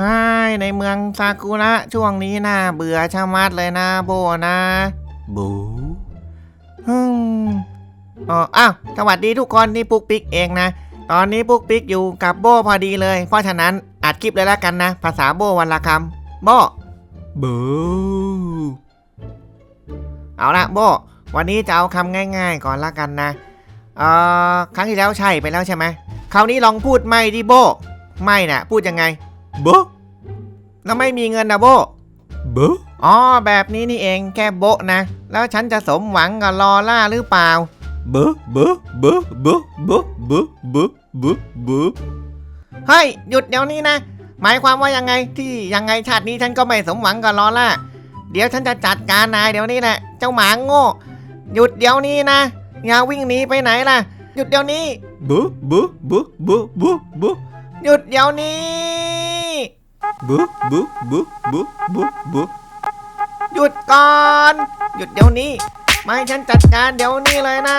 ไฮ้ยในเมืองซากุระช่วงนี้น่าเบื่อชะมัดเลยนะโบนะบูฮึมอ๋ออ้าวสวัสดีทุกคนนี่ปุ๊กปิ๊กเองนะ ตอนนี้ปุ๊กปิ๊กอยู่กับโบพอดีเลย เพราะฉะนั้นอัดคลิปเลยแล้วกันนะ ภาษาโบวันละคำโบบูเอาละโบวันนี้จะเอาคำง่าย ๆ ก่อนละกันนะเอ่อครั้งที่แล้วใช่ไปแล้วใช่ไหมคราวนี้ลองพูดไม่ดิโบไม่น่ะ พูดยังไง บูแล้วไม่มีเงินนะโบบูอ๋อแบบนี้นี่เองแค่โบะนะ แล้วฉันจะสมหวังกับลอล่าหรือเปล่าบูบูบูบูบูบูบูบูบูเฮ้ยหยุดเดี๋ยวนี้นะ หมายความว่ายังไงที่ยังไงชาตินี้ฉันก็ไม่สมหวังกับลอล่า เดี๋ยวฉันจะจัดการนายเดี๋ยวนี้แหละ เจ้าหมาโง่ หยุดเดี๋ยวนี้นะอย่าวิ่งหนีไปไหนล่ะ หยุดเดี๋ยวนี้บูบูบูบูบูบูหยุดเดี๋ยวนี้ บูบูบูบูบูบูหยุดก่อน หยุดเดี๋ยวนี้ ไม่ให้ฉันจัดการเดี๋ยวนี้เลยนะ